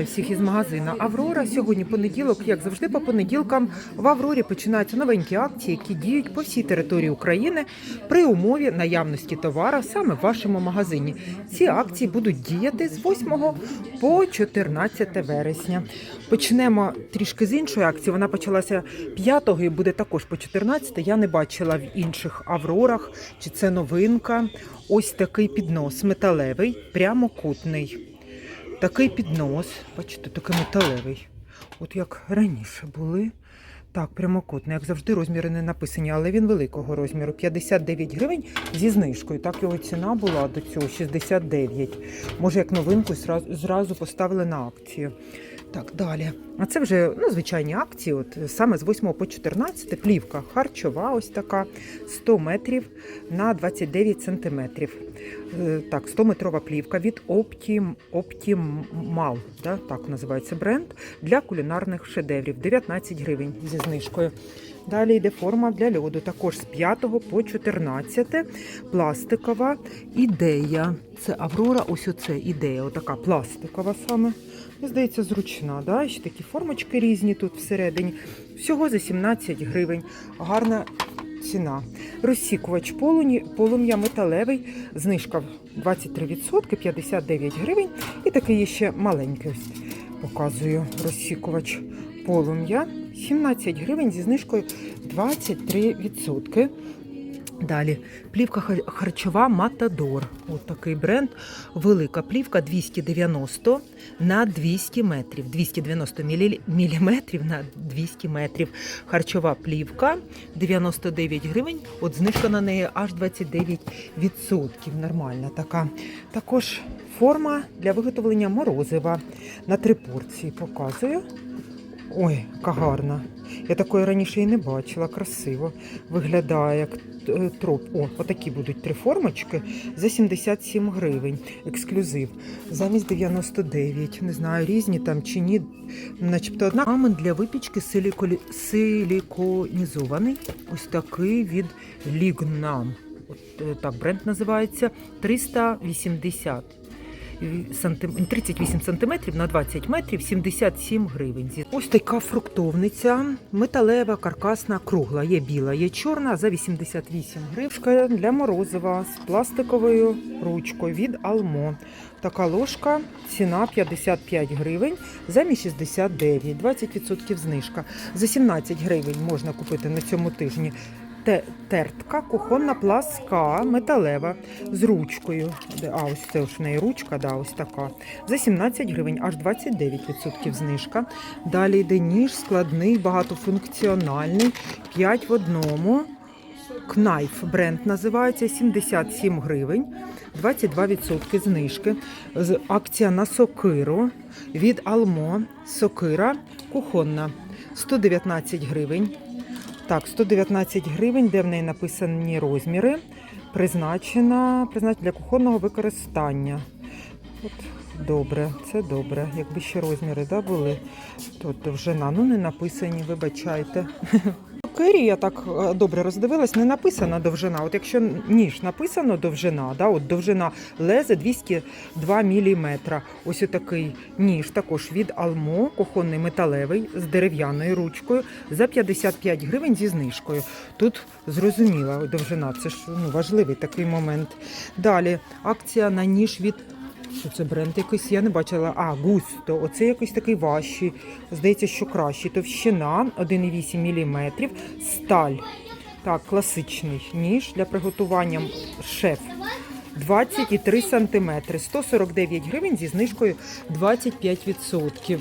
Всіх із магазину Аврора. Сьогодні понеділок, як завжди, по понеділкам в Аврорі починаються новенькі акції, які діють по всій території України при умові наявності товара саме в вашому магазині. Ці акції будуть діяти з 8 по 14 вересня. Почнемо трішки з іншої акції. Вона почалася 5 і буде також по 14. Я не бачила в інших Аврорах, чи це новинка. Ось такий піднос металевий, прямокутний. Такий піднос, бачите, такий металевий. От як раніше були. Так, прямокутний, як завжди, розміри не написані, але він великого розміру. 59 гривень зі знижкою. Так його ціна була до цього 69. Може, як новинку зразу, поставили на акцію. Так, далі. А це вже ну, звичайні акції. От саме з 8 по 14 плівка харчова, ось така 100 метрів на 29 сантиметрів. Е, Так, 100 метрова плівка від Optim, Optimal, так називається бренд для кулінарних шедеврів. 19 гривень зі знижкою. Далі йде форма для льоду, також з 5 по 14. Пластикова ідея. Це Аврора, ось оце ідея, отака пластикова саме. Мені Здається, зручна. Да? Ще такі формочки різні тут всередині. Всього за 17 гривень. Гарна ціна. Розсікувач полум'я металевий, знижка 23%, 59 гривень. І такий є ще маленький ось показую розсікувач полум'я. 17 гривень зі знижкою 23%. Далі плівка харчова Матадор. От такий бренд. Велика плівка 290 на 200 метрів. 290 мілі- міліметрів на 200 метрів. Харчова плівка 99 гривень. От знижка на неї аж 29%. Нормальна така. Також форма для виготовлення морозива на три порції. Показую. Ой, яка гарна. Я такої раніше і не бачила, красиво. Виглядає як е, троп. О, отакі будуть три формочки за 77 гривень. Ексклюзив. Замість 99. Не знаю, різні там чи ні. Начебто одна. Мамин для випічки силіколі... силіконізований. Ось такий від Лігнам. От е, так бренд називається 380 сантим- 38 сантиметрів на 20 метрів 77 гривень. Ось така фруктовниця, металева, каркасна, кругла. Є біла, є чорна за 88 гривень. Для морозива з пластиковою ручкою від Алмо. Така ложка, ціна 55 гривень, замість 69, 20% знижка. За 17 гривень можна купити на цьому тижні тертка, кухонна пласка, металева з ручкою. А, ось це ж в неї ручка, да, ось така. За 17 гривень, аж 29% знижка. Далі йде ніж складний, багатофункціональний, 5 в одному. Кнайф бренд називається 77 гривень, 22% знижки. Акція на сокиру від Алмо. Сокира кухонна 119 гривень. Так, 119 гривень, де в неї написані розміри. Призначена, призначена для кухонного використання. От, добре, це добре. Якби ще розміри да, були, то довжина. Ну, не написані, вибачайте. Кері я так е, добре роздивилась, не написана довжина. От якщо ніж написано довжина, да, от довжина лезе 202 мм. Ось отакий ніж також від Алмо, кухонний металевий з дерев'яною ручкою за 55 гривень зі знижкою. Тут зрозуміла довжина, це ж ну, важливий такий момент. Далі акція на ніж від що це бренд якийсь, я не бачила. А, густо. Оце якийсь такий важчий. Здається, що кращий. Товщина 1,8 мм. Сталь. Так, класичний ніж для приготування шеф. 23 см. 149 гривень зі знижкою 25%.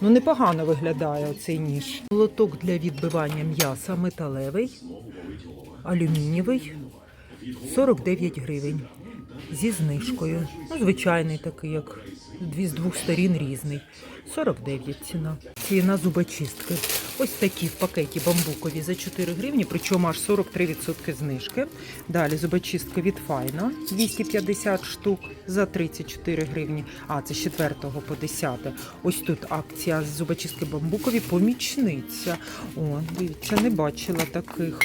Ну, непогано виглядає оцей ніж. Лоток для відбивання м'яса металевий, алюмінієвий 49 гривень зі знижкою. Ну, звичайний такий, як дві з двох сторін різний. 49 ціна. Ціна зубочистки. Ось такі в пакеті бамбукові за 4 гривні, причому аж 43% знижки. Далі зубочистка від Файна 250 штук за 34 гривні. А, це з 4 по 10. Ось тут акція з зубочистки бамбукові помічниця. О, дивіться, не бачила таких.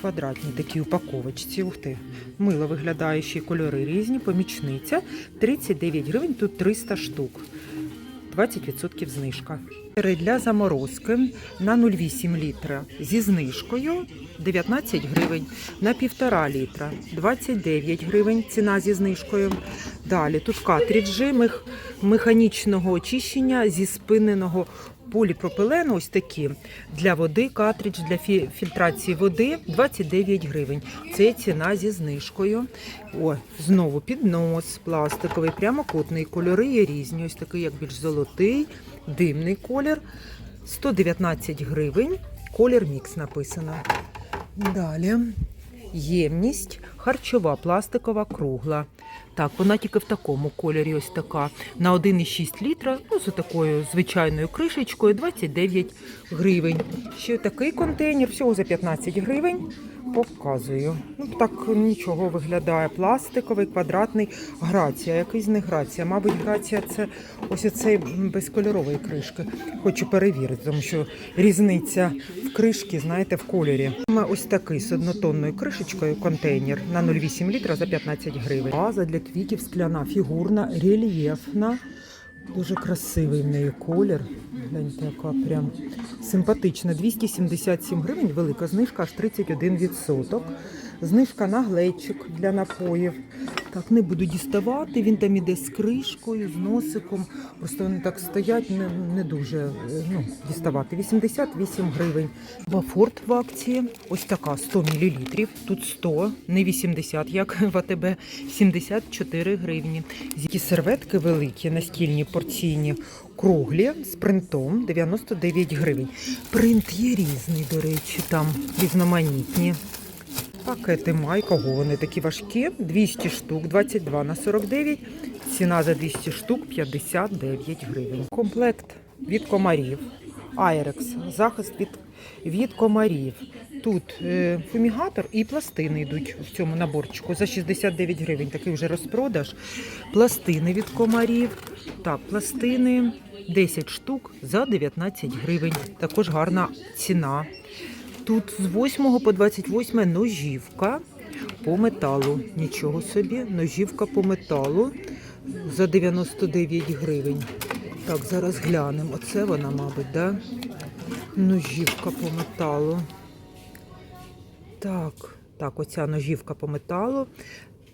Квадратні такі упаковочці. Ух ти. Мило виглядає кольори різні. Помічниця 39 гривень, тут 300 штук. 20% знижка. Для заморозки на 0,8 літра зі знижкою 19 гривень, на 1,5 літра 29 гривень ціна зі знижкою. Далі тут картриджі мех- механічного очищення зі спиненого поліпропилену, ось такі для води, картридж для фільтрації води 29 гривень. Це ціна зі знижкою. О, знову піднос пластиковий, прямокутний. Кольори є різні. Ось такий, як більш золотий, димний колір. 119 гривень. Колір мікс написано. Далі ємність харчова, пластикова, кругла. Так, вона тільки в такому кольорі, ось така. На 1,6 літра, ну, з такою звичайною кришечкою 29 гривень. Ще такий контейнер, всього за 15 гривень. Показую. Ну, так нічого виглядає. Пластиковий, квадратний, грація. Який з них грація? Мабуть, грація це ось оцей м, безкольорової кришки. Хочу перевірити, тому що різниця в кришці, знаєте, в кольорі. Ось такий з однотонною кришечкою контейнер на 0,8 літра за 15 гривень. Ваза для квітів скляна, фігурна, рельєфна. Дуже красивий в неї колір. Гляньте, яка прям симпатична. 277 гривень, велика знижка, аж 31%. Знижка на глечик для напоїв. Так, не буду діставати. Він там іде з кришкою, з носиком. Просто вони так стоять, не, не дуже е, ну, діставати. 88 гривень. Вафорт в акції. Ось така 100 мл. Тут 100, не 80, як в АТБ. 74 гривні. Які серветки великі, настільні, порційні, круглі з принтом 99 гривень. Принт є різний, до речі, там різноманітні. Пакети май, кого вони такі важкі? 200 штук, 22 на 49. Ціна за 200 штук 59 гривень. Комплект від комарів. Айрекс. Захист від, від комарів. Тут е, фумігатор і пластини йдуть в цьому наборчику за 69 гривень. Такий вже розпродаж. Пластини від комарів. Так, пластини 10 штук за 19 гривень. Також гарна ціна. Тут з 8 по 28 ножівка по металу. Нічого собі, ножівка по металу за 99 гривень. Так, зараз глянемо. Оце вона, мабуть, да? Ножівка по металу. Так, так, оця ножівка по металу.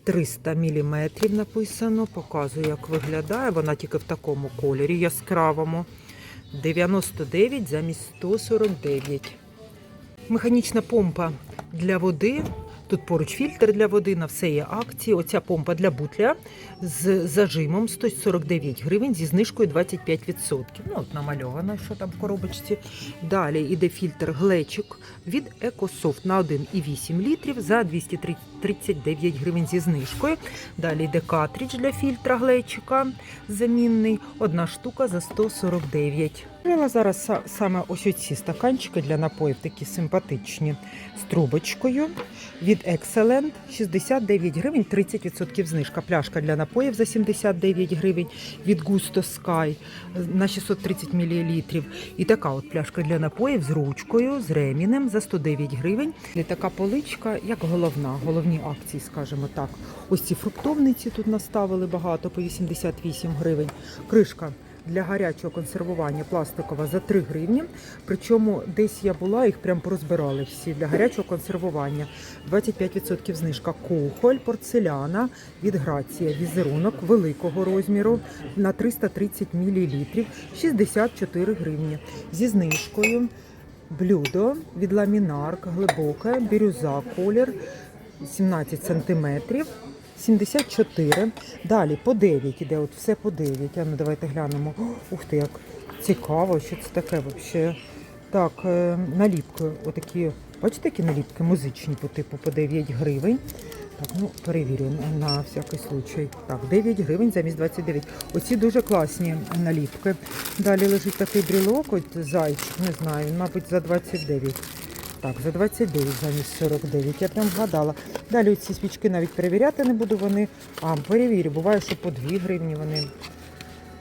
300 мм написано. Показую, як виглядає. Вона тільки в такому кольорі яскравому. 99 замість 149. Механічна помпа для води. Тут поруч фільтр для води, на все є акції. Оця помпа для бутля з зажимом 149 гривень зі знижкою 25%. Ну, от намальовано, що там в коробочці. Далі йде фільтр глечик від EcoSoft на 1,8 літрів за 239 гривень зі знижкою. Далі йде картридж для фільтра глечика замінний. Одна штука за 149. Взяла зараз саме ось оці стаканчики для напоїв, такі симпатичні, з трубочкою. Від Excellent 69 гривень, 30% знижка. Пляшка для напоїв за 79 гривень. Від Gusto Sky на 630 мл. І така от пляшка для напоїв з ручкою, з ремінем за 109 гривень. І така поличка, як головна, головні акції, скажімо так. Ось ці фруктовниці тут наставили багато по 88 гривень. Кришка для гарячого консервування пластикова за 3 гривні. Причому десь я була, їх прям порозбирали всі для гарячого консервування. 25% знижка кухоль, порцеляна від Грація, візерунок великого розміру на 330 мл, 64 гривні. Зі знижкою блюдо від ламінарк, глибоке, бірюза колір 17 сантиметрів. 74. Далі по 9 іде, от все по 9. А ну давайте глянемо. Ух ти, як цікаво, що це таке взагалі. Так, е, наліпки, отакі, бачите, які наліпки музичні по типу по 9 гривень. Так, ну перевірю на- всякий случай. Так, 9 гривень замість 29. Оці дуже класні наліпки. Далі лежить такий брілок, от зайчик, не знаю, мабуть, за 29. Так, за 29 замість 49. Я прям вгадала. Далі ці свічки навіть перевіряти не буду. Вони. А, перевірю, буває, що по 2 гривні вони.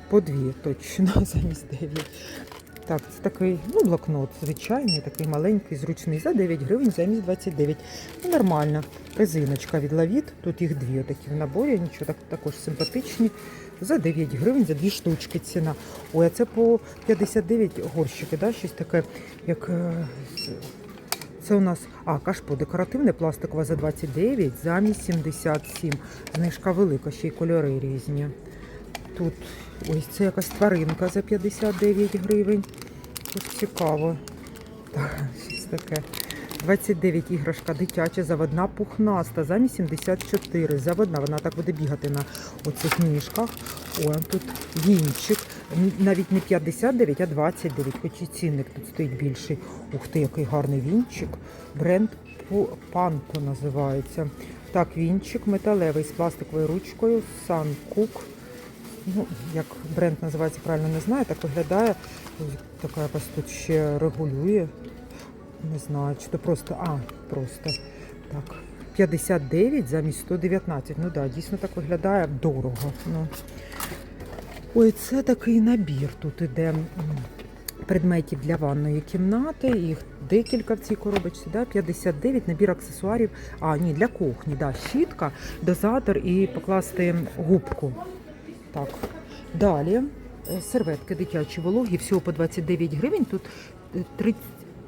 По 2 точно замість 9. Так, це такий ну, блокнот, звичайний, такий маленький, зручний. За 9 гривень замість 29. Ну, нормально. Резиночка від лавіт. Тут їх дві такі в наборі, нічого так, також симпатичні. за 9 гривень за дві штучки ціна. Ой, а це по 59 горщики, да? щось таке, як. Це у нас а, кашпо декоративне, пластикове за 29, замість 77. Знижка велика, ще й кольори різні. Тут ось це якась тваринка за 59 гривень. Тут цікаво. Так, щось таке. 29 іграшка дитяча, заводна пухнаста, замість 74. Заводна, вона так буде бігати на оцих ніжках. О, тут вінчик. Навіть не 59, а 29, хоч і цінник тут стоїть більший. Ух ти, який гарний вінчик. Бренд Панто називається. Так, вінчик металевий з пластиковою ручкою, Санкук. Ну, як бренд називається, правильно не знаю, так виглядає. Така якась тут ще регулює. Не знаю, чи то просто. А, просто. Так. 59 замість 119. Ну так, да, дійсно так виглядає дорого. Ну. Ой, це такий набір. Тут іде предметів для ванної кімнати. Їх декілька в цій коробочці. Да? 59 набір аксесуарів. А, ні, для кухні. Да. Щітка, дозатор і покласти губку. Так. Далі е, серветки дитячі вологі, всього по 29 гривень. Тут е, 30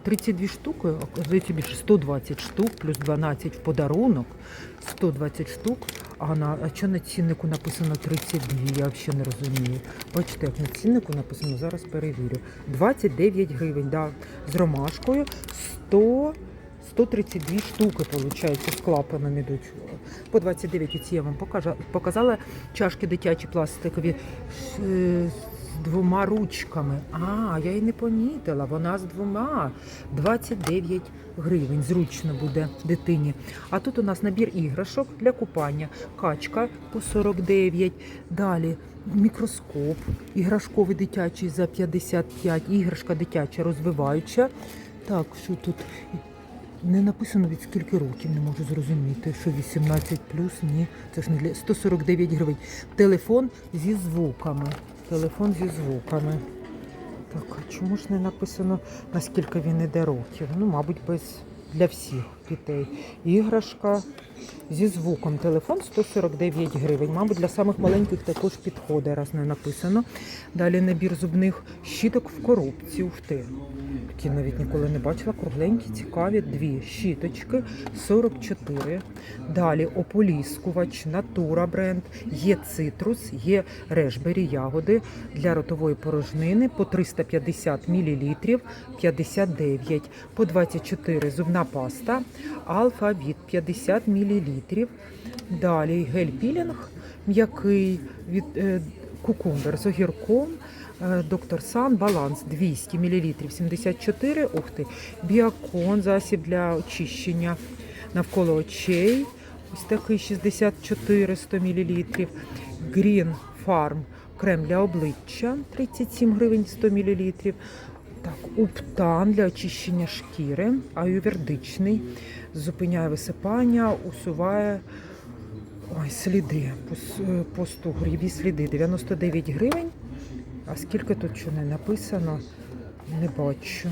32 штуки, здається, більше 120 штук, плюс 12 в подарунок. 120 штук. А на а що на ціннику написано 32? Я взагалі не розумію. Бачите, як на ціннику написано, зараз перевірю. 29 гривень, да, з ромашкою 100 132 штуки, виходить, з клапаном ідуть. По 29 оці я вам покажа- показала чашки дитячі пластикові е, двома ручками. А, я її не помітила. Вона з двома. 29 гривень. Зручно буде дитині. А тут у нас набір іграшок для купання. Качка по 49. Далі мікроскоп, іграшковий дитячий за 55. Іграшка дитяча розвиваюча. Так, що тут не написано від скільки років, не можу зрозуміти, що 18 плюс, ні, це ж не для 149 гривень. Телефон зі звуками. Телефон зі звуками. Так, а чому ж не написано, наскільки він іде років? Ну, мабуть, без для всіх дітей. Іграшка зі звуком. Телефон 149 гривень. Мабуть, для самих маленьких також підходить, раз не написано. Далі набір зубних щіток в коробці. Ух ти. Такі навіть ніколи не бачила. Кругленькі, цікаві. Дві щіточки 44. Далі ополіскувач, натура бренд, є цитрус, є решбері ягоди для ротової порожнини по 350 мл 59, по 24 зубна паста, алфавіт 50 мл. Далі гель-пілінг м'який від е, кукумбер з огірком. Е, Доктор Сан баланс 200 мл 74. Ух ти, біакон, засіб для очищення навколо очей. Ось такий 64 100 мл. Green Farm крем для обличчя 37 гривень 100 мл. Так, уптан для очищення шкіри, аювердичний, зупиняє висипання, усуває ой, сліди, е, постугріві сліди 99 гривень. А скільки тут що не написано, не бачу.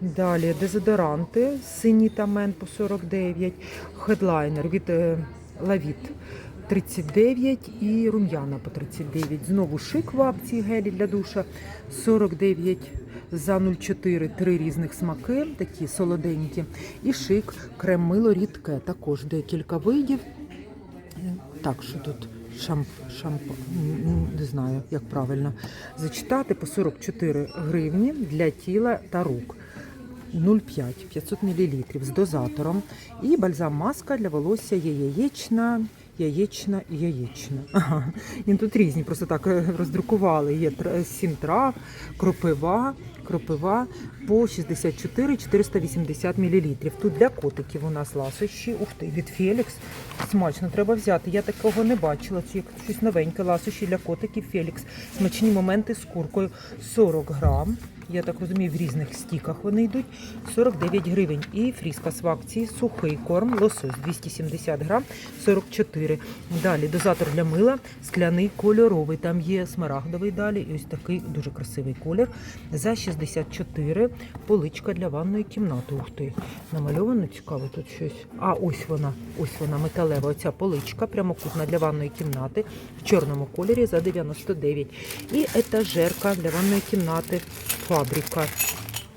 Далі дезодоранти синій та мен по 49, хедлайнер від е, Лавіт 39 і рум'яна по 39. Знову шик в акції гелі для душа 49 за 0,4 три різних смаки, такі солоденькі. І шик крем мило рідке, також декілька видів. Так, що тут шамп, шамп, не знаю, як правильно зачитати, по 44 гривні для тіла та рук. 0,5 500 мл з дозатором. І бальзам маска для волосся яєчна, яєчна і яєчна. Ага. І тут різні, просто так е, роздрукували. Є тр- сім трав, кропива, кропива по 64 480 мл. Тут для котиків у нас ласощі. Ух ти, від Фелікс. Смачно треба взяти. Я такого не бачила. Це як щось новеньке. Ласощі для котиків Фелікс. Смачні моменти з куркою 40 грам. Я так розумію, в різних стіках вони йдуть 49 гривень. І фріскас в акції, сухий корм, лосось 270 грам, 44. Далі дозатор для мила, скляний кольоровий. Там є смарагдовий далі. І ось такий дуже красивий колір. За 64 поличка для ванної кімнати. Ух ти, намальовано цікаво тут щось. А ось вона, ось вона металева. Оця поличка, прямокутна для ванної кімнати в чорному кольорі за 99. І етажерка для ванної кімнати. Фабрика.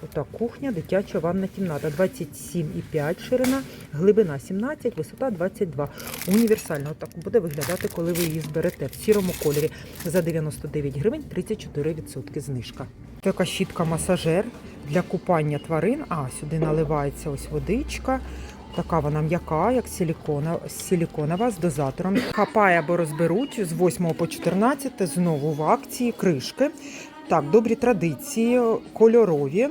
Отак, кухня, дитяча ванна кімната. 27,5 ширина, глибина 17, висота 22. Універсальна. Отак буде виглядати, коли ви її зберете в сірому кольорі. За 99 гривень 34% знижка. Така щітка-масажер для купання тварин. А, сюди наливається ось водичка. Така вона м'яка, як силіконова з дозатором. Хапає або розберуть з 8 по 14 знову в акції кришки. Так, добрі традиції, кольорові.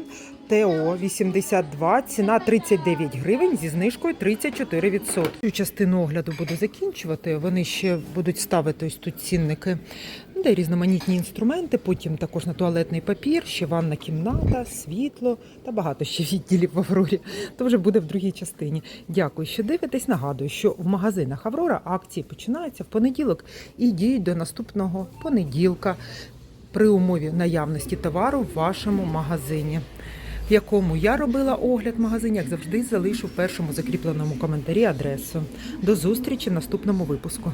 ТО 82, ціна 39 гривень зі знижкою 34%. Цю частину огляду буду закінчувати. Вони ще будуть ставити ось тут цінники, де різноманітні інструменти, потім також на туалетний папір, ще ванна кімната, світло та багато ще відділів в Аврорі. То вже буде в другій частині. Дякую, що дивитесь. Нагадую, що в магазинах Аврора акції починаються в понеділок і діють до наступного понеділка при умові наявності товару в вашому магазині. В якому я робила огляд магазин, як завжди, залишу в першому закріпленому коментарі адресу. До зустрічі в наступному випуску.